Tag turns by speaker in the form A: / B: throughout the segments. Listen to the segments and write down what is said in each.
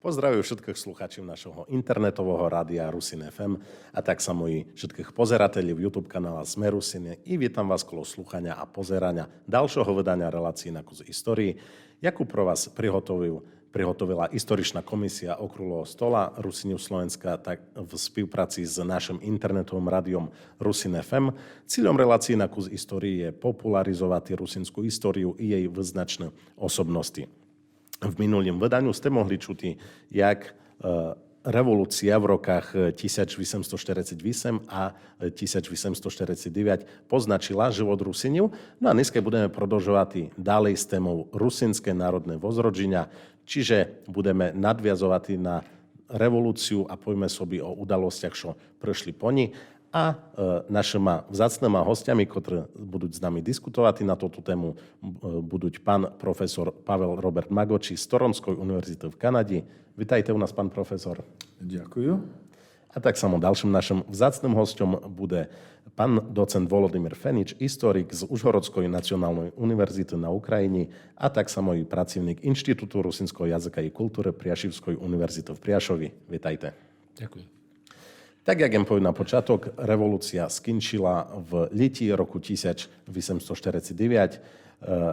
A: Pozdravujem všetkých sluchačov našho internetového rádia Rusin FM a tak samo i všetkých pozerateľov YouTube kanála Sme Rusine i vítam vás kolo sluchania a pozerania ďalšieho vydania relácií na kus histórii, jakú pro vás prihotovil, prihotovila historičná komisia okrúhleho stola Rusiniu Slovenska tak v spolupráci s našim internetovým rádiom Rusin FM. Cílom relácií na kus histórii je popularizovať rusinskú históriu i jej vyznačné osobnosti. V minulým vydaniu ste mohli čuti, jak e, revolúcia v rokách 1848 a 1849 poznačila život Rusiniu. No a dnes budeme prodlžovať ďalej s témou Rusinské národné vozrodženia, čiže budeme nadviazovať na revolúciu a pojme sobi o udalostiach, čo prešli po ní a e, našima vzácnými hostiami, ktorí budú s nami diskutovať na túto tému, e, budú pán profesor Pavel Robert Magoči z Toronskoj univerzity v Kanade. Vitajte u nás, pán profesor.
B: Ďakujem.
A: A tak samo ďalším našim vzácným hostom bude pán docent Volodymyr Fenič, historik z Užhorodskej nacionálnej univerzity na Ukrajine a tak samo i pracovník Inštitútu rusinského jazyka i kultúry Priašivskej univerzity v Priašovi. Vitajte.
B: Ďakujem.
A: Tak, jak jem povedal na počiatok, revolúcia skončila v leti roku 1849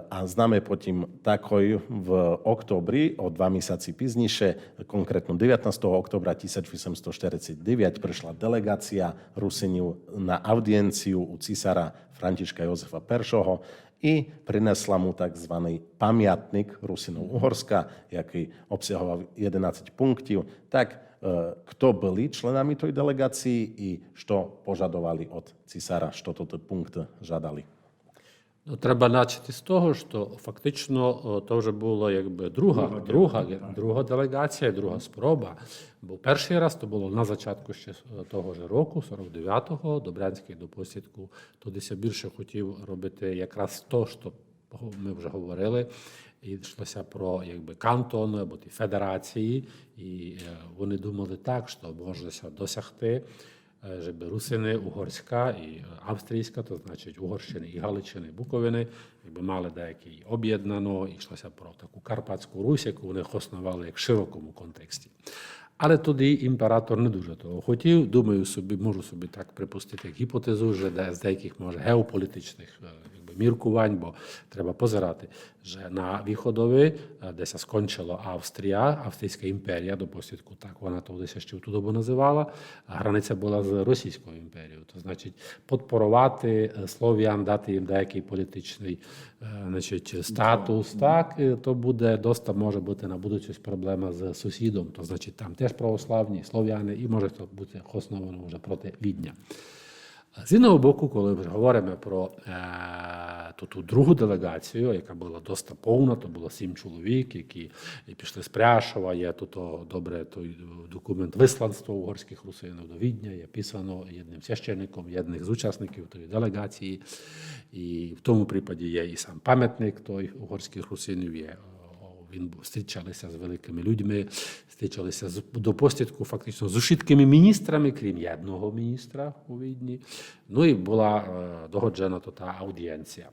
A: a známe potom takoj v oktobri o dva mesiaci pizniše, konkrétno 19. oktobra 1849 prišla delegácia Rusiniu na audienciu u císara Františka Jozefa Peršoho i prinesla mu tzv. pamiatnik Rusinov Uhorska, jaký obsahoval 11 punktov. Tak kto byli členami tej delegácii i що požadovali od cisára, що тут пункти жадали.
B: Ну, треба почати з того, що фактично то вже була якби друга, друга, друга, друга делегація, друга спроба. Бо перший раз то було на початку ще того ж року, 49-го, Добрянський до посідку. Тодися більше хотів робити якраз то, що ми вже говорили, і йшлося про якби кантон або ті федерації, і вони думали так, що можна досягти, щоб русини угорська і австрійська, то значить Угорщини і Галичини, і Буковини, якби мали деякі об'єднано, і йшлося про таку Карпатську Русь, яку вони основали як в широкому контексті. Але тоді імператор не дуже того хотів. Думаю, собі можу собі так припустити як гіпотезу, що з деяких може геополітичних міркувань, бо треба позирати, що на Віходові, десь скончила Австрія, Австрійська імперія, до посідку, так вона то десь ще в ту добу називала, а границя була з Російською імперією. То значить, подпорувати слов'ян, дати їм деякий політичний значить, статус, так, то буде доста може бути на будучість проблема з сусідом, то значить там теж православні, слов'яни, і може то бути основано вже проти Відня. З іншого боку, коли вже говоримо про е, ту, ту другу делегацію, яка була доста повна, то було сім чоловік, які пішли з Пряшова, є тут добре той документ висланства угорських русинів до Відня, є писано одним священником, одним з учасників тої делегації. І в тому припаді є і сам пам'ятник той угорських русинів, є він зустрічалися з великими людьми, зустрічалися до постідку фактично з ушиткими міністрами, крім одного міністра у Відні. Ну і була догоджена то та аудієнція.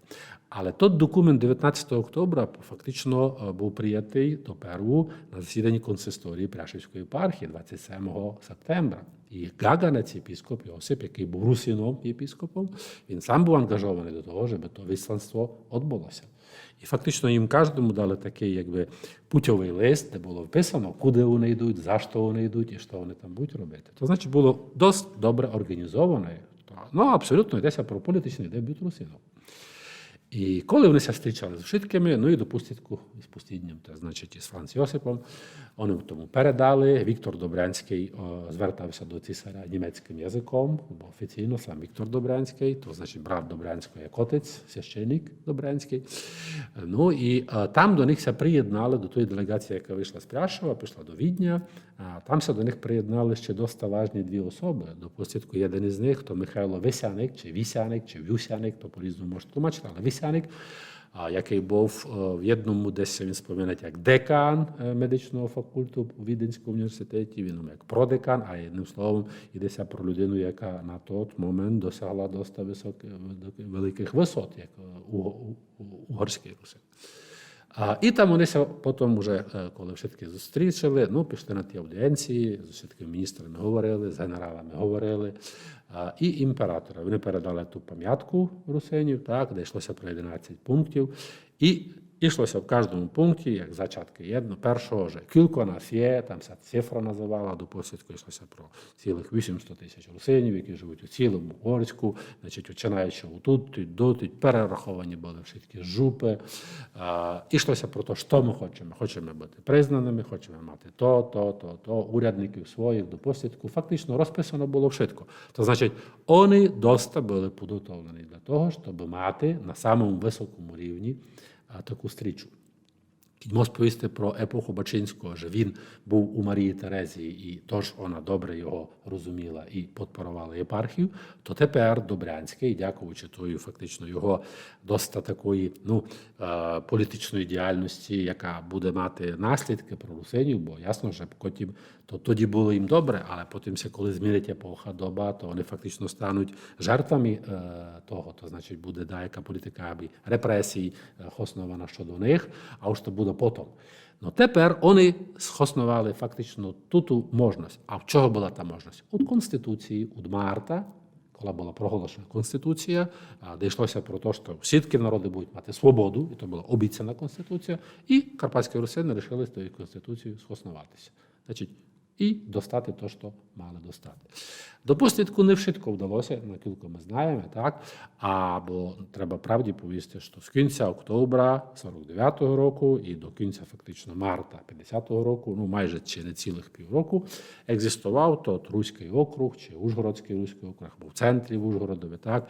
B: Але той документ 19 октября фактично був приятий до перву на засіданні консисторії Пряшівської єпархії 27 септембра. І Гаганець, єпіскоп Йосип, який був русином єпіскопом, він сам був ангажований до того, щоб то висланство відбулося. І фактично їм кожному дали такий якби путьовий лист, де було вписано, куди вони йдуть, за що вони йдуть і що вони там будуть робити. То значить було досить добре організовано. Ну, абсолютно йдеться про політичний дебют русинов. І коли вони зустрічали з шитками, ну і до пустітку з пустідням, то значить із Франц Йосипом, вони тому передали. Віктор Добрянський о, звертався до цісаря німецьким язиком, бо офіційно сам Віктор Добрянський, то значить брат Добрянського як отець, священник Добрянський. Ну і а, там до них приєднали до тої делегації, яка вийшла з Пряшова, пішла до Відня. А там ся до них приєднали ще доста важні дві особи. До постітку один із них, то Михайло Висяник, чи Вісяник, чи Вюсяник, то по-різному може тлумачити, але Вісяник, який був в одному десь він споминать як декан медичного факульту у Віденському університеті, він як продекан, а одним словом йдеться про людину, яка на той момент досягла досить високих великих висот, як угорський русин. А, і там вони потім, вже, е, коли все-таки зустрічали, ну, пішли на ті аудієнції, з все-таки міністрами говорили, з генералами говорили. А, і імператора. Вони передали ту пам'ятку русинів, так, де йшлося про 11 пунктів. І йшлося в кожному пункті, як зачатки єдно, першого же. Кілько нас є, там ця цифра називала, до посвідку йшлося про цілих 800 тисяч русинів, які живуть у цілому Орську, значить, починаючи отут, і дотуть, перераховані були всі такі жупи. А, йшлося про те, що ми хочемо. Хочемо бути признаними, хочемо мати то, то, то, то, урядників своїх до посвідку. Фактично розписано було швидко. То значить, вони доста були підготовлені для того, щоб мати на самому високому рівні таку стрічу. Можу сповісти про епоху Бачинського, що він був у Марії Терезії, і тож вона добре його розуміла і підпорувала єпархію, то тепер Добрянський, дякуючи тою фактично його доста такої ну, е, політичної діяльності, яка буде мати наслідки про русинів, бо ясно, що потім то тоді було їм добре, але потім, коли змінить епоха доба, то вони фактично стануть жертвами е, того. То значить буде деяка політика репресій е, основана щодо них, а уж то буде потім. Ну тепер вони схоснували фактично ту можливість. А в чого була та можливість? У Конституції, у Марта, коли була проголошена Конституція, де йшлося про те, що всі народи будуть мати свободу, і то була обіцяна Конституція, і карпатські русини вирішили з тією Конституцією схоснуватися. Значить, і достати те, що мали достати. До послідку не вшитко вдалося, на кілька ми знаємо, так? А, бо треба правді повісти, що з кінця октября 49-го року і до кінця фактично марта 50-го року, ну майже чи не цілих півроку, екзистував тот Руський округ чи Ужгородський Руський округ, або в центрі Ужгородові, так?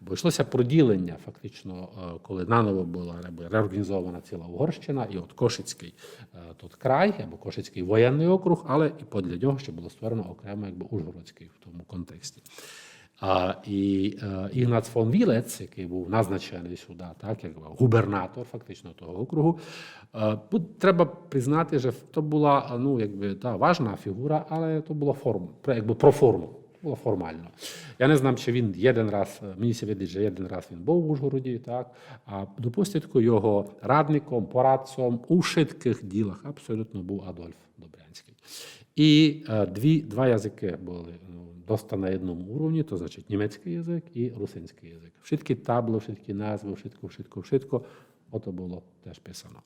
B: Бо йшлося про ділення, фактично, е, коли наново була реорганізована ціла Угорщина, і от Кошицький е, тот край, або Кошицький воєнний округ, але і подля нього ще було створено окремо якби Ужгородський в тому контексті. А, і е, Ігнац фон Вілець, який був назначений сюди, так як губернатор фактично того округу, е, треба признати, що то була ну, якби, та, важна фігура, але то було форм, про- якби про форму. Було формально. Я не знаю, чи він один раз, е, мені видить, що один раз він був в Ужгороді, так, а до послідку його радником, порадцем у швидких ділах абсолютно був Адольф Добрянський. І е, дві, два язики були ну, доста на одному уровні, то значить німецький язик і русинський язик. Všetky табли, všetky назви, všetko, všetko, všetko, ото було теж писано.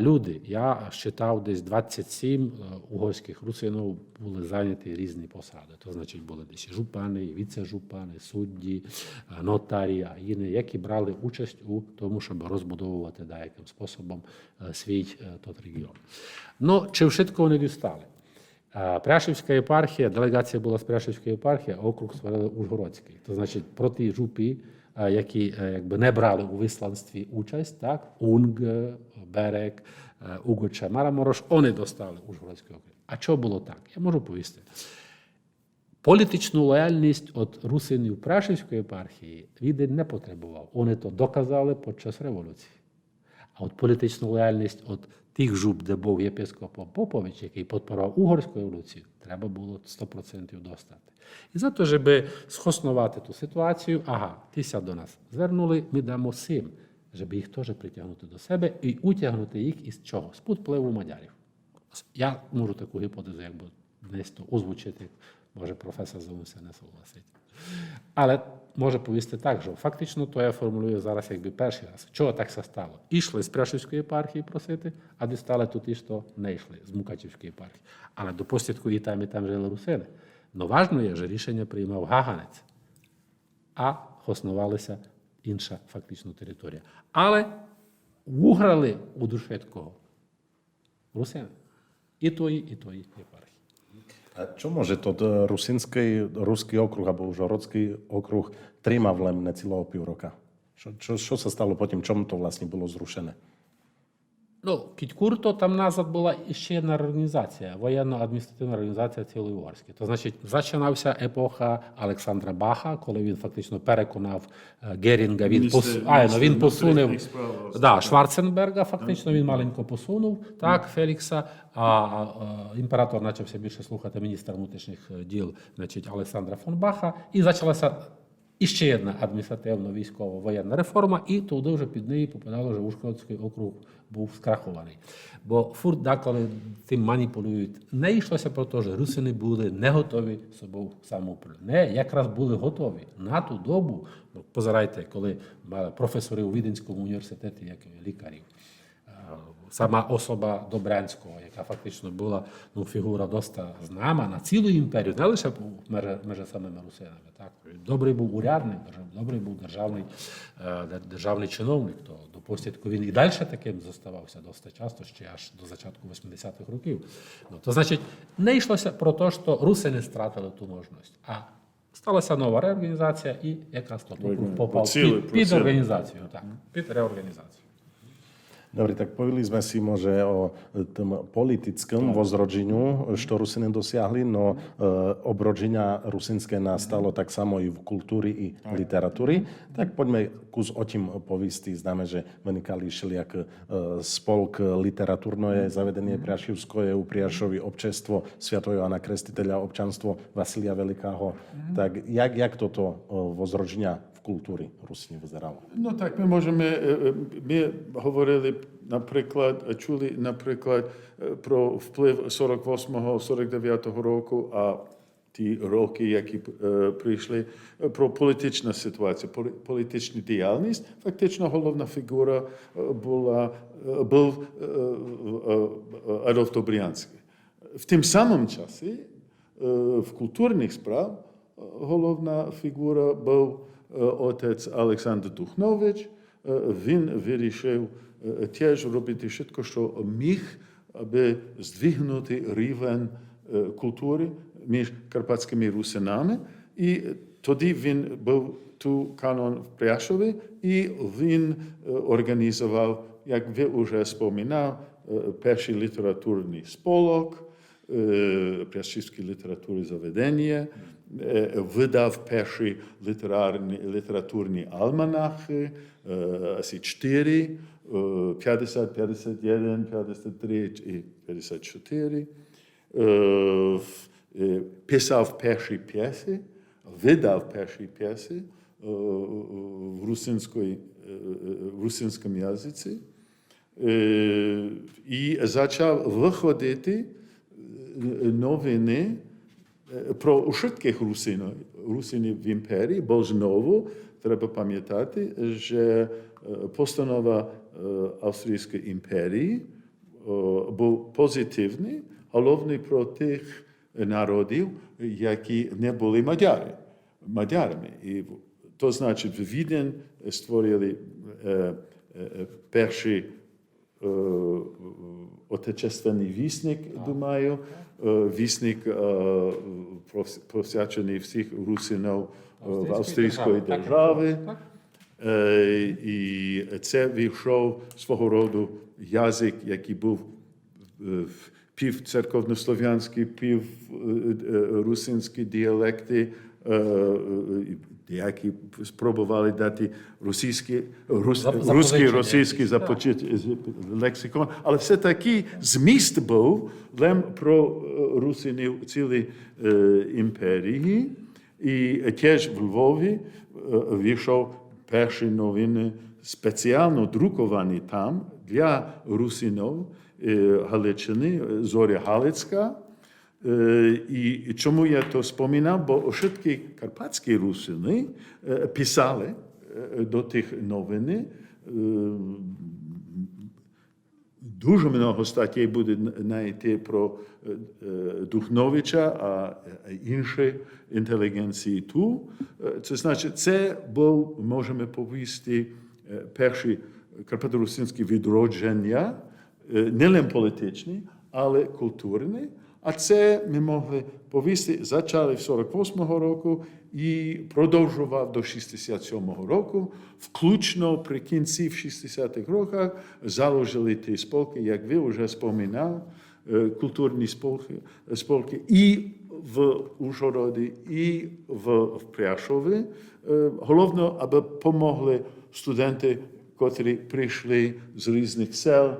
B: Люди, я считав, десь 27 е, угорських русинів були зайняті різні посади. То значить були десь жупани, віце-жупани, судді, е, нотарі, а інші, які брали участь у тому, щоб розбудовувати деяким способом свій тот регіон. Ну, чи швидко вони дістали? Пряшівська єпархія, делегація була з Пряшівської єпархії, округ створили Ужгородський. То значить, проти жупі, а, які е, якби не брали у висланстві участь, так, Унг, Берек, е, Угоча, Мараморош, вони достали Ужгородський округ. А чого було так? Я можу повісти. Політичну лояльність від русинів Прашівської єпархії він не потребував. Вони то доказали під час революції. А от політичну лояльність від тих жуб, де був єпископ Попович, який підпорав угорську революцію, треба було 100% достати. І за те, щоб схоснувати ту ситуацію, ага, тися до нас звернули, ми дамо сим, щоб їх теж притягнути до себе і утягнути їх із чого? З впливу мадярів. Я можу таку гіпотезу, якби десь озвучити, може професор Зонуся не согласить. Але може повісти так, що фактично то я формулюю зараз якби перший раз. Чого так все стало? Ішли з Пряшівської єпархії просити, а дістали тут і що не йшли з Мукачівської єпархії. Але до послідку і там, і там жили русини. Но важно є, що рішення приймав Гаганець, а основалася інша фактично територія. Але уграли у Душеткого русини. І тої, і тої єпархії.
A: Čo môže to rusinský, ruský okruh alebo užhorodský okruh tríma v len necelého pів roka? Čo, čo, čo sa stalo po tým, čom to vlastne bolo zrušené?
B: Ну, Кітькурто там назад була ще одна організація, воєнно-адміністративна організація цілої Угорської. То значить, починався епоха Олександра Баха, коли він фактично переконав е, Герінга. Він,
C: Міністр-
B: пос... а, ну, він посунув да, Шварценберга, фактично він маленько посунув, так, Фелікса, а, а, а імператор почався більше слухати міністра внутрішніх е, діл, значить, Олександра фон Баха, і почалася І ще одна адміністративно-військово-воєнна реформа, і туди вже під неї попадало вже Ужгородський округ був скрахований. Бо фурт деколи тим маніпулюють. Не йшлося про те, що русини були не готові собою самоуправління. Не, якраз були готові. На ту добу, ну, позирайте, коли мали професори у Віденському університеті, як лікарів. Сама особа Добрянського, яка фактично була ну, фігура доста знама на цілу імперію, не лише між, самими русинами. Так? Добрий був урядник, добрий був державний, е, державний чиновник, то допустітку він і далі таким зоставався досить часто, ще аж до початку 80-х років. Ну, то значить, не йшлося про те, що русини стратили ту можливість, а сталася нова реорганізація і якраз то попав під, під організацію, так, під реорганізацію.
A: Dobre, tak povedali sme Simo, že o tom politickom vozrodženiu, čo Rusiny dosiahli, no e, obrodženia rusinské nastalo tak samo i v kultúri i v literatúry. Tak poďme kus o tým povisti. Známe, že vynikali šeliak e, spolk literatúrno je mm. zavedenie mm. Priašivsko, je u Priašovi občestvo Sviatojo Jana Krestiteľa, občanstvo Vasilia Velikáho. Mm. Tak jak, jak toto e, vozrodženia v в культурі Русині визирало?
C: Ну так, ми можемо. е, е, Ми говорили, наприклад, чули, наприклад, е, про вплив 48-49 року, а ті роки, які прийшли, про політичну ситуацію, політичну діяльність. Фактично головна фігура була був Адольф Добрянський. В тим самому часі в культурних справ е, головна фігура був е, отець Олександр Духнович. Е, Він вирішив е, теж робити все, що міг, аби здвигнути рівень е, культури між карпатськими русинами. І тоді він був ту канон в Пряшові, і він е, організував, як ви вже споминав, е, перший літературний сполок, е, літератури заведення, е, видав перші літерарні, літературні е, asi чотири, е, 50, 51, 53 і 54. Е, е, Писав перші п'єси, видав перші п'єси е, в е, в русинському язиці. Е, І почав виходити е, новини е, про усhitkих русинів, русинів в імперії, бо знову треба пам'ятати, що е, постанова е, Австрійської імперії е, був позитивний, головний про тих народів, які не були мадяри, мадярами. І то значить, в Відень створили е, е, е, перший е, отечественний вісник, думаю, е, вісник е, прос- просвячений всіх русинів е, в австрійської
B: держави.
C: Е, І це війшов свого роду язик, який був е, пів церковнослов'янський, пів е, е, русинські діалекти, е, е, які спробували дати російський, рус, русський, російський започит лексикон, але все-таки зміст був лем про е, русинів цілої е, імперії. І теж в Львові е, вийшов перші новини, спеціально друковані там для русинів Галичини, Зоря Галицька. Е, І чому я то споминав? Бо всі карпатські русини е, писали е, до тих новин. Дуже много статей буде знайти про Духновича, а інші інтелігенції ту. Це значить, це був, можемо повісти, е, перші карпаторусинські відродження, не лише політичні, але культурні. А це ми могли повісти, почали в 48-го року і продовжував до 67-го року. Включно при кінці в 60-х роках заложили ті сполки, як ви вже споминав, е, культурні сполки, сполки і в Ужгороді, і в, в Пряшові. Е, Головне, аби помогли студенти, котрі прийшли з різних сел,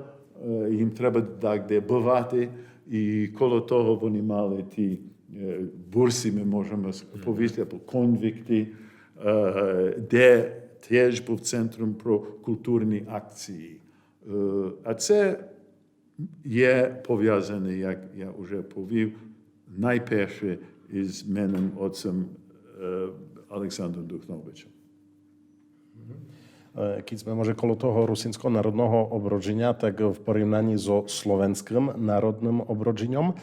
C: е, їм треба так де бувати. І коло того вони мали ті е, бурси, ми можемо повісти, або конвікти, е, де теж був центром про культурні акції. Е, А це є пов'язане, як я вже повів, найперше із менем отцем Олександром Духновичем.
A: E, Keď sme môže kolo toho rusínsko národného obrodženia, tak v porovnaní so slovenským národným obrodžením e,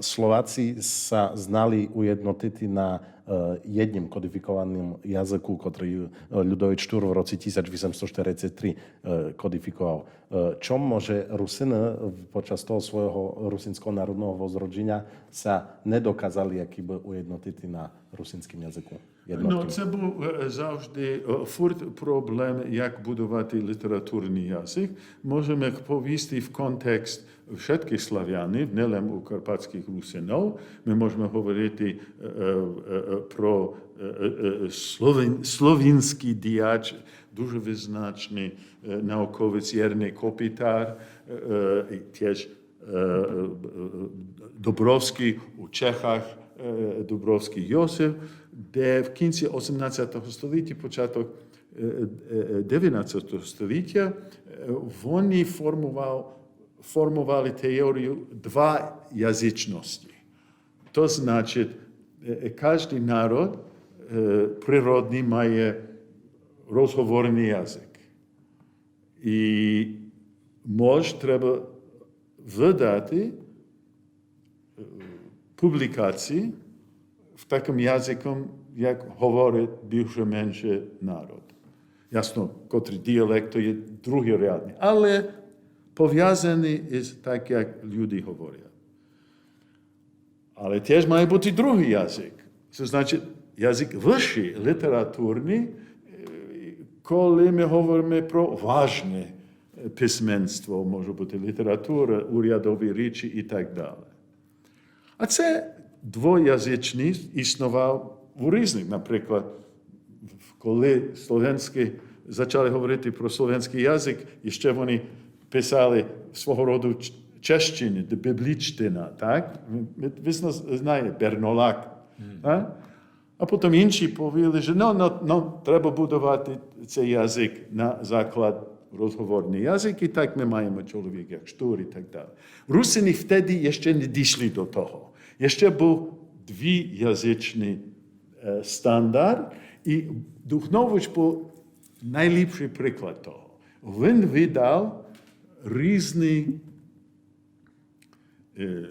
A: Slováci sa znali ujednotiti na e, jedním kodifikovaným jazyku, ktorý Ľudovít Štúr v roci 1843 e, kodifikoval. E, Čom môže Rusiny počas toho svojho rusínského národného возродження sa nedokázali akýby ujednotiti na rusínskym jazyku?
C: Ну,
A: Jednotky.
C: це був е, завжди е, фурт проблем, як будувати літературний язик. Можемо повісти в контекст všetkých карпатських русинов. Ми можемо говорити е, е, е, про е, е, е, словен, словінський діяч, дуже визначний науковець Єрний Копітар, теж Добровський у Чехах, Дубровський Йосиф, де в кінці 18 століття, початок е, е, 19 століття, вони формував, формували теорію двоязичності. То значить, е, кожен народ е, природний має розговорний язик. І може треба видати е, публікації в такому язиком, як говорить більше-менше народ. Ясно, котрий діалект то є другорядний, але пов'язаний із так, як люди говорять. Але теж має бути другий язик. Це значить язик вищий, літературний, коли ми говоримо про важне письменство, може бути література, урядові речі і так далі. А це двоязичність існував у різних, наприклад, коли словенські почали говорити про словенський язик, і ще вони писали свого роду ч- біблічтина, так? Ви, ви знаєте, Бернолак. Так? А потім інші повіли, що ну, ну, ну, треба будувати цей язик на заклад розговорний язик, і так ми маємо чоловік, як штур і так далі. Русини втеді ще не дійшли до того. Ще був двіязичний е, стандарт, і Духнович був найліпший приклад того. Він видав різні е,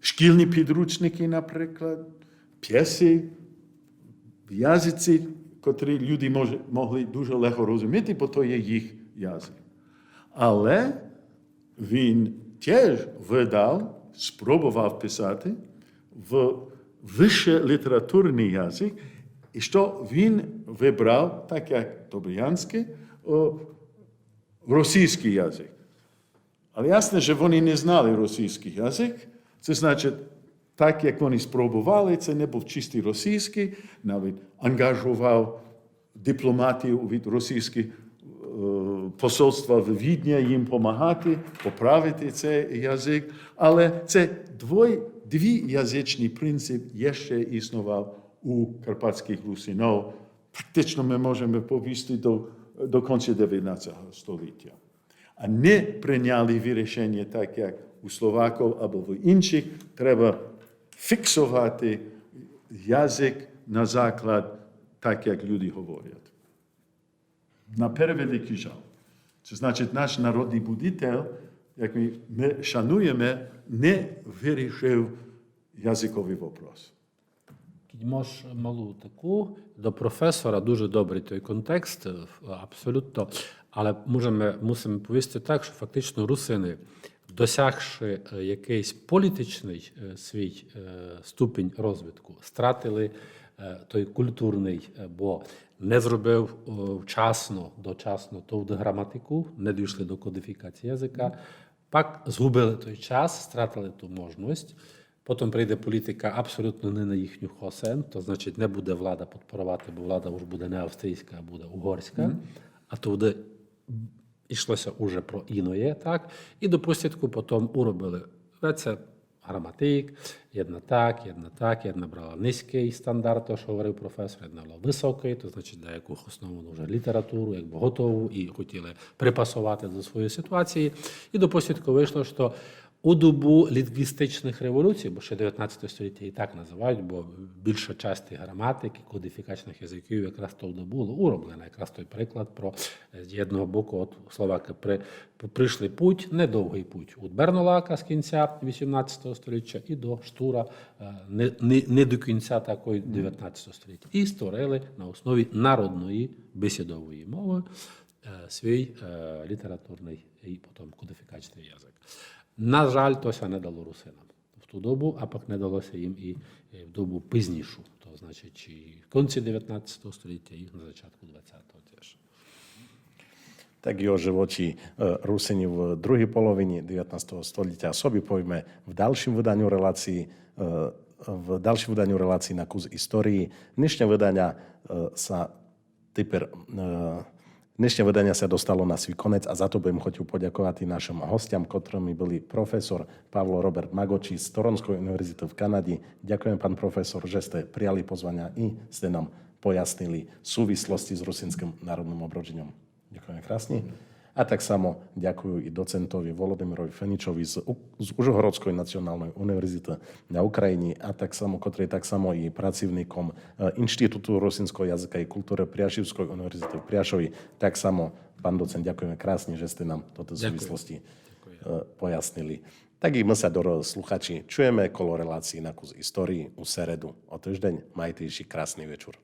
C: шкільні підручники, наприклад, п'єси, язиці, котрі люди може, могли дуже легко розуміти, бо то є їх язик. Але він теж видав, спробував писати в вище літературний язик, і що він вибрав, так як Добрянський, російський язик. Але ясно, що вони не знали російський язик. Це значить, так як вони спробували, це не був чистий російський, навіть ангажував дипломатів від російських е, посольства в Відня їм допомагати, поправити цей язик. Але це двой, двіязичний принцип ще існував у карпатських русинов. Практично ми можемо повісти до, до кінця 19 століття а не прийняли вирішення так, як у Словаків або в інших, треба фіксувати язик на заклад, так, як люди говорять. На перевеликий жаль. Це значить, наш народний будитель, як ми, ми шануємо, не вирішив язиковий вопрос.
B: Кідьмо малу таку до професора дуже добрий той контекст, е, абсолютно. Але можемо, мусимо повісти так, що фактично русини, досягши е, якийсь політичний е, свій ступінь розвитку, стратили той культурний, бо не зробив вчасно, дочасно ту граматику, не дійшли до кодифікації язика, пак згубили той час, стратили ту можливість. Потім прийде політика абсолютно не на їхню хосен, то значить не буде влада підпорувати, бо влада вже буде не австрійська, а буде угорська. А то буде йшлося уже про іноє, так? І до посідку потім уробили. Це граматик, jedna так, jedna так, jedna брала низький стандарт, то, що говорив професор, jedna була високий, то значить деяку основну вже літературу, якби готову, і хотіли припасувати до своєї ситуації. І до посвідку вийшло, що у добу лінгвістичних революцій, бо ще 19 століття і так називають, бо більша частина граматики, кодифікаційних язиків якраз то було уроблена. Якраз той приклад про е, з одного боку, от словаки при, прийшли путь, недовгий путь від Бернолака з кінця 18 століття і до Штура е, не, не, не до кінця такої 19 століття. І створили на основі народної бесідової мови е, свій літературний і потім кодифікаційний язик. На жаль, то ся не дало русинам в ту добу, а пак не далося їм і е, в добу пізнішу, то значить, і в кінці 19 століття, і на початку 20-го теж.
A: Tak i o životi e, Rusini v druhej polovine 19. stolіття собі povieme v ďalším vydaniu relácií, e, v ďalším vydaniu relácií na kus histórii. Dnešné vydania e, sa typer, Dnešné vydania sa dostalo na svій konec a za to budem chcieť poďakovať našim hostiam, ktorými byli profesor Pavlo Robert Magoči z Toronskoj univerzity v Kanade. Ďakujem, pán profesor, že ste prijali pozvania i ste nám pojasnili súvislosti s rusinským národným obrodením. Ďakujem krásne. A tak samo ďakujú i docentovi Volodymyrovi Feničovi z, z Užhorodskoj nacionálnej univerzity na Ukrajini a tak samo, ktorý je tak samo i pracovníkom e, Inštitútu rusinského jazyka i kultúry Priašivskoj univerzity v Priašovi. Tak samo, pán docent, ďakujeme krásne, že ste nám toto súvislosti e, pojasnili. Tak i my sa, do sluchači, čujeme kolo relácií na kus histórii u seredu o týždeň. Majte krásny večer.